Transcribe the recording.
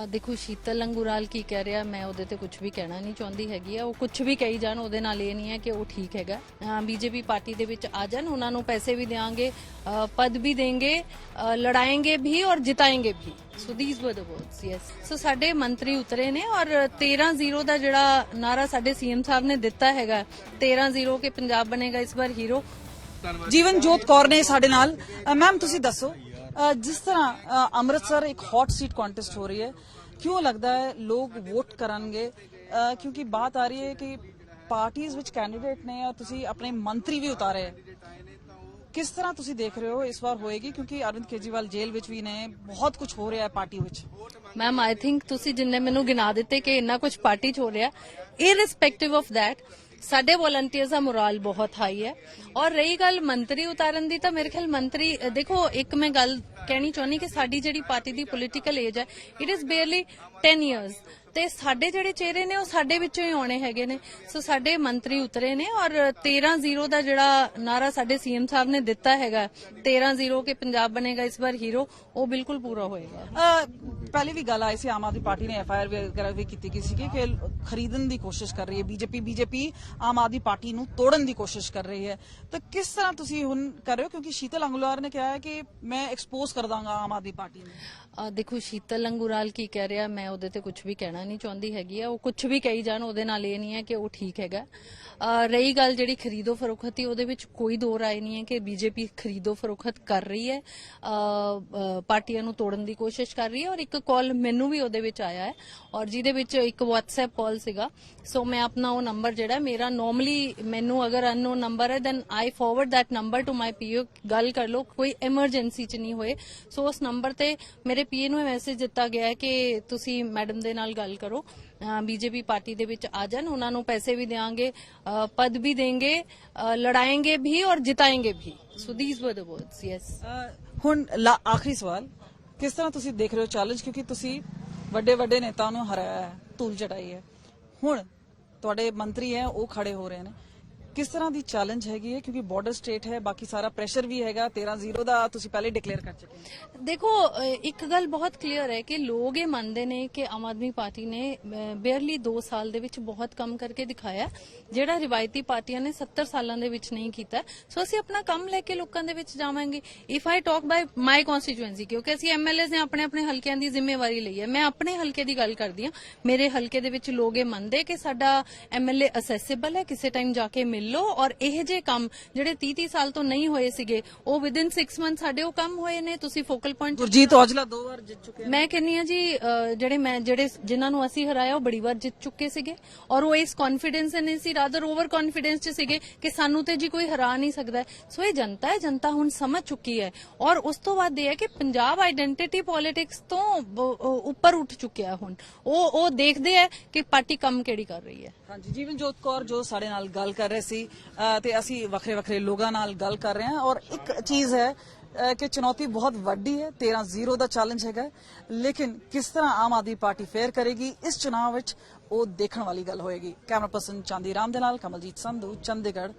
ਆ ਦੇਖੋ ਸ਼ੀਤਲ ਲੰਗੂਰਾਲ ਕੀ ਕਹਿ ਰਿਹਾ ਮੈਂ ਉਹਦੇ ਤੇ ਕੁਝ ਵੀ ਕਹਿਣਾ ਨਹੀਂ ਚਾਹੁੰਦੀ ਹੈਗੀ ਆ। ਉਹ ਕੁਝ ਵੀ ਕਹੀ ਜਾਣ ਉਹਦੇ ਨਾਲ ਇਹ ਨਹੀਂ ਹੈ ਕਿ ਉਹ ਠੀਕ ਹੈਗਾ। ਬੀਜੇਪੀ ਪਾਰਟੀ ਦੇ ਵਿੱਚ ਆ ਜਾਣ ਉਹਨਾਂ ਨੂੰ ਪੈਸੇ ਵੀ ਦੇਾਂਗੇ ਪਦ ਵੀ ਦੇਂਗੇ ਅ, ਵੀ ਔਰ ਜਿਤਾਏਂਗੇ ਵੀ। ਸੋ ਥੀਸ ਵਰ ਦ ਵਰਡਸ ਯੈਸ ਸੋ ਸਾਡੇ ਮੰਤਰੀ ਉਤਰੇ ਨੇ ਔਰ 13-0 ਦਾ ਜਿਹੜਾ ਨਾਰਾ ਸਾਡੇ ਸੀਐਮ ਸਾਹਿਬ ਨੇ ਦਿੱਤਾ ਹੈਗਾ 13-0 ਕੇ ਪੰਜਾਬ ਬਣੇਗਾ ਇਸ ਵਾਰ ਹੀਰੋ। ਜੀਵਨ ਜੋਤ ਕੌਰ ਨੇ ਸਾਡੇ ਨਾਲ। ਮੈਮ ਤੁਸੀਂ ਦੱਸੋ ਜਿਸ ਤਰ੍ਹਾਂ ਅੰਮ੍ਰਿਤਸਰ ਇੱਕ ਹੌਟ ਸੀਟ ਕੰਟੈਸਟ ਹੋ ਰਹੀ ਹੈ ਕਿਉਂ ਲੱਗਦਾ ਹੈ ਲੋਕ ਵੋਟ ਕਰਨਗੇ ਕਿਉਂਕਿ ਬਾਤ ਆ ਰਹੀ ਹੈ ਕਿ ਪਾਰਟੀਆਂ ਵਿੱਚ ਕੈਂਡੀਡੇਟ ਨੇ ਔਰ ਤੁਸੀਂ ਆਪਣੇ ਮੰਤਰੀ ਵੀ ਉਤਾਰੇ ਕਿਸ ਤਰ੍ਹਾਂ ਤੁਸੀਂ ਦੇਖ ਰਹੇ ਹੋ ਇਸ ਵਾਰ ਹੋਏਗੀ ਕਿਉਂਕਿ ਅਰਵਿੰਦ ਕੇਜਰੀਵਾਲ ਜੇਲ੍ਹ ਵਿੱਚ ਵੀ ਨੇ ਬਹੁਤ ਕੁਝ ਹੋ ਰਿਹਾ ਹੈ ਪਾਰਟੀ ਵਿੱਚ ਮੈਮ ਆਈ ਥਿੰਕ ਤੁਸੀਂ ਜਿੰਨੇ ਮੈਨੂੰ ਗਿਣਾ ਦਿੱਤੇ ਕਿ ਇੰਨਾ ਕੁਝ ਪਾਰਟੀ 'ਚ ਹੋ ਰਿਹਾ ਇਰਰਿਸਪੈਕਟਿਵ ਆਫ ਥੈਟ ਸਾਡੇ ਵੋਲੰਟੀਅਰਸ ਦਾ ਮੋਰਲ ਬਹੁਤ ਹਾਈ ਹੈ। ਔਰ ਰਹੀ ਗੱਲ ਮੰਤਰੀ ਉਤਾਰਨ ਦੀ, ਤਾਂ ਮੇਰੇ ਖਿਆਲ ਮੰਤਰੀ, ਦੇਖੋ, ਇੱਕ ਮੈਂ ਗੱਲ ਕਹਿਣੀ ਚਾਹੁੰਦੀ ਕਿ ਸਾਡੀ ਜਿਹੜੀ ਪਾਰਟੀ ਦੀ ਪੋਲੀਟੀਕਲ ਏਜ ਹੈ ਇਟ ਇਜ਼ ਬੇਅਰਲੀ 10 ਇਅਰਸ ਤੇ ਸਾਡੇ ਜਿਹੜੇ ਚਿਹਰੇ ਨੇ ਉਹ ਸਾਡੇ ਵਿੱਚੋਂ ਹੀ ਆਉਣੇ ਹੈਗੇ ਨੇ। ਸੋ ਸਾਡੇ ਮੰਤਰੀ ਉਤਰੇ ਨੇ ਔਰ 13-0 ਦਾ ਜਿਹੜਾ ਨਾਰਾ ਸਾਡੇ ਸੀਐਮ ਸਾਹਿਬ ਨੇ ਦਿੱਤਾ ਹੈਗਾ 13-0 ਕਿ ਪੰਜਾਬ ਬਣੇਗਾ ਇਸ ਵਾਰ ਹੀਰੋ ਉਹ ਬਿਲਕੁਲ ਪੂਰਾ ਹੋਏਗਾ। ਪਹਿਲੇ ਵੀ ਗੱਲ ਆਈ ਸੀ ਆਮ ਆਦਮੀ ਪਾਰਟੀ ਨੇ ਐਫਆਈਆਰ ਵਗੈਰਾ ਵੀ ਕੀਤੀ ਗਈ ਸੀ ਕਿ ਖਰੀਦਣ ਦੀ ਕੋਸ਼ਿਸ਼ ਕਰ ਰਹੀ ਹੈ। BJP BJP Aam Aadmi Party ਨੂੰ ਤੋੜਨ ਦੀ ਕੋਸ਼ਿਸ਼ ਕਰ ਰਹੀ ਹੈ। ਤਾਂ ਕਿਸ ਤਰ੍ਹਾਂ ਤੁਸੀਂ ਹੁਣ ਕਰ ਰਹੇ ਹੋ? ਕਿਉਂਕਿ ਸ਼ੀਤਲ ਅੰਗੁਲਾਰ ਨੇ ਕਿਹਾ ਹੈ ਕਿ ਮੈਂ ਐਕਸਪੋਜ਼ ਕਰ ਦਾਂਗਾ ਆਮ ਆਦਮੀ ਪਾਰਟੀ ਨੂੰ। ਆ ਦੇਖੋ ਸ਼ੀਤਲ ਲੰਗੂਰਾਲ ਕੀ ਕਹਿ ਰਿਹਾ ਮੈਂ ਉਹਦੇ ਤੇ ਕੁਝ ਵੀ ਕਹਿਣਾ ਨਹੀਂ ਚਾਹੁੰਦੀ ਹੈਗੀ ਆ, ਉਹ ਕੁਝ ਵੀ ਕਹੀ ਜਾਣ, ਉਹਦੇ ਨਾਲ ਇਹ ਨਹੀਂ ਹੈ ਕਿ ਉਹ ਠੀਕ ਹੈਗਾ। ਰਹੀ ਗੱਲ ਜਿਹੜੀ ਖਰੀਦੋ ਫਰੋਖਤ ਦੀ, ਉਹਦੇ ਵਿੱਚ ਕੋਈ ਦੋ ਰਾਏ ਨਹੀਂ ਹੈ ਕਿ ਬੀਜੇਪੀ ਖਰੀਦੋ ਫਰੋਖਤ ਕਰ ਰਹੀ ਹੈ। ਪਾਰਟੀਆਂ ਨੂੰ ਤੋੜਨ ਦੀ ਕੋਸ਼ਿਸ਼ ਕਰ ਰਹੀ ਹੈ ਔਰ ਇੱਕ ਕਾਲ ਮੈਨੂੰ ਵੀ ਉਹਦੇ ਵਿੱਚ ਆਇਆ ਹੈ ਔਰ ਜਿਹਦੇ ਵਿੱਚ ਇੱਕ WhatsApp ਕਾਲ ਸੀਗਾ। ਸੋ ਮੈਂ ਆਪਣਾ ਉਹ ਨੰਬਰ ਜਿਹੜਾ, ਮੇਰਾ ਨਾਰਮਲੀ ਮੈਨੂੰ ਅਗਰ ਅਨਨੋਨ ਨੰਬਰ ਹੈ then I forward that number to my PO ਗੱਲ ਕਰ ਲਓ, ਕੋਈ ਐਮਰਜੈਂਸੀ ਚ ਨਹੀਂ ਹੋਏ। ਸੋ ਉਸ ਨੰਬਰ ਤੇ ਮੇਰੇ ਪੀਏ ਨੂੰ ਮੈਸੇਜ ਦਿੱਤਾ ਗਿਆ ਹੈ ਕਿ ਤੁਸੀਂ ਮੈਡਮ ਦੇ ਨਾਲ ਗੱਲ ਕਰੋ। ਬੀਜੇਪੀ ਪਾਰਟੀ ਦੇ ਵਿੱਚ ਆ ਜਾਣ ਉਹਨਾਂ ਨੂੰ ਪੈਸੇ ਵੀ ਦੇਾਂਗੇ ਪਦ ਵੀ ਦੇਂਗੇ ਅ, ਵੀ ਔਰ ਜਿਤਾਏਗੇ ਵੀ। ਸੋ ਥੀਸ ਵਰ ਦ ਵਰਡਸ ਯੈਸ ਹੁਣ ਆਖਰੀ ਸਵਾਲ ਕਿਸ ਤਰ੍ਹਾਂ ਤੁਸੀਂ ਦੇਖ ਰਹੇ ਹੋ ਚੈਲੰਜ ਕਿਉਂਕਿ ਤੁਸੀਂ ਵੱਡੇ ਵੱਡੇ ਨੇਤਾਵਾਂ ਨੂੰ ਹਰਾਇਆ ਹੈ ਧੂਲ ਚਟਾਈ ਹੈ। ਹੁਣ ਤੁਹਾਡੇ ਮੰਤਰੀ ਹੈ ਉਹ ਖੜੇ ਹੋ ਰਹੇ ਨੇ। ਕਿਸ ਤਰ੍ਹਾਂ ਦੀ ਚੈਲੰਜ ਹੈਗੀ ਹੈ? ਕਿਉਂਕਿ ਬਾਰਡਰ ਸਟੇਟ ਹੈ ਬਾਕੀ ਸਾਰਾ ਪ੍ਰੈਸ਼ਰ ਵੀ ਹੈਗਾ 13-0 ਦਾ ਤੁਸੀਂ ਪਹਿਲੇ ਡਿਕਲੇਅਰ ਕਰ ਚੁੱਕੇ ਹੋ। ਦੇਖੋ ਅ, ਇੱਕ ਗੱਲ ਬਹੁਤ ਕਲੀਅਰ ਹੈ ਕਿ ਲੋਕ ਇਹ ਮੰਨਦੇ ਨੇ ਕਿ ਆਮ ਆਦਮੀ ਪਾਰਟੀ ਨੇ ਬੇਅਰਲੀ 2 ਸਾਲ ਦੇ ਵਿੱਚ ਬਹੁਤ ਕੰਮ ਕਰਕੇ ਦਿਖਾਇਆ ਜਿਹੜਾ ਰਿਵਾਇਤੀ ਪਾਰਟੀਆਂ ਨੇ 70 ਸਾਲਾਂ ਦੇ ਵਿੱਚ ਨਹੀਂ ਕੀਤਾ ਸੋ ਅਸੀਂ ਆਪਣਾ ਕੰਮ ਲੈ ਕੇ ਲੋਕਾਂ ਦੇ ਵਿੱਚ ਜਾਵਾਂਗੇ। If I talk by my constituency ਕਿਉਂਕਿ ਅਸੀਂ ਐਮਐਲਏਜ਼ ਨੇ ਆਪਣੇ ਆਪਣੇ ਹਲਕਿਆਂ ਦੀ ਜ਼ਿੰਮੇਵਾਰੀ ਲਈ ਹੈ। ਮੈਂ ਆਪਣੇ ਹਲਕੇ ਦੀ ਗੱਲ ਕਰਦੀ ਹਾਂ। ਮੇਰੇ ਹਲਕੇ ਦੇ ਵਿੱਚ ਲੋਕ ਇਹ ਮੰਨਦੇ ਕਿ ਸਾਡਾ ਐਮਐਲਏ ਅਸੈਸਿਬਲ ਹੈ ਕਿਸੇ ਟਾਈਮ ਜਾ ਕੇ ਮਿਲ ਲਓ ਔਰ ਇਹ ਜੇ ਕੰਮ ਜਿਹੜੇ 30 30 ਸਾਲ ਤੋਂ ਨਹੀਂ ਹੋਏ ਸੀਗੇ ਉਹ ਵਿਦਿਨ 6 ਮੰਥ ਸਾਡੇ ਉਹ ਕੰਮ ਹੋਏ ਨੇ ਤੁਸੀਂ ਫੋਕਲ ਪੁਆਇੰਟ ਗੁਰਜੀਤ ਔਜਲਾ ਦੋ ਵਾਰ ਜਿੱਤ ਚੁੱਕੇ ਮੈਂ ਕਹਿੰਨੀ ਆ ਜੀ ਜਿਹੜੇ ਮੈਂ ਜਿਹੜੇ ਜਿਨ੍ਹਾਂ ਨੂੰ ਅਸੀਂ ਹਰਾਇਆ ਉਹ ਬੜੀ ਵਾਰ ਜਿੱਤ ਚੁੱਕੇ ਸੀਗੇ। ਔਰ ਉਹ ਇਸ ਕੌਨਫੀਡੈਂਸ ਨਹੀਂ ਸੀ ਰਾਦਰ ਓਵਰ ਕੌਨਫੀਡੈਂਸ ਚ ਸੀਗੇ ਕਿ ਸਾਨੂੰ ਤੇ ਜੀ ਕੋਈ ਹਰਾ ਨਹੀਂ ਸਕਦਾ। ਸੋ ਇਹ ਜਨਤਾ ਹੈ ਜਨਤਾ ਹੁਣ ਸਮਝ ਚੁੱਕੀ ਹੈ। ਔਰ ਉਸ ਤੋਂ ਬਾਅਦ ਇਹ ਹੈ ਕਿ ਪੰਜਾਬ ਆਇਡੈਂਟੀਟੀ ਪੋਲਿਟਿਕਸ ਤੋਂ ਉੱਪਰ ਉੱਠ ਚੁੱਕਿਆ ਹੁਣ। ਉਹ ਉਹ ਦੇਖਦੇ ਹੈ ਕਿ ਪਾਰਟੀ ਕੰਮ ਕਿਹੜੀ ਕਰ ਰਹੀ ਹੈ। ਹਾਂਜੀ ਜੀਵਨ ਜੋਤ ਕੌਰ ਜੋ ਸਾਡੇ ਨਾਲ ਗੱਲ ਕਰ ਰਹੇ ਸੀ ਤੇ ਅਸੀਂ ਵੱਖਰੇ ਵੱਖਰੇ ਲੋਕਾਂ ਨਾਲ ਗੱਲ ਕਰ ਰਹੇ ਹਾਂ। ਔਰ ਇੱਕ ਚੀਜ਼ ਹੈ ਕਿ ਚੁਣੌਤੀ ਬਹੁਤ ਵੱਡੀ ਹੈ 13-0 ਦਾ ਚੈਲੰਜ ਹੈਗਾ। ਲੇਕਿਨ ਕਿਸ ਤਰ੍ਹਾਂ ਆਮ ਆਦਮੀ ਪਾਰਟੀ ਫੇਰ ਕਰੇਗੀ, ਇਸ ਚੁਣਾਵ ਵਿੱਚ ਉਹ ਦੇਖਣ ਵਾਲੀ ਗੱਲ ਹੋਏਗੀ। ਕੈਮਰਾ ਪਰਸਨ ਚਾਂਦੀ ਰਾਮ ਦੇ ਨਾਲ, ਕਮਲਜੀਤ ਸੰਧੂ, ਚੰਡੀਗੜ੍ਹ।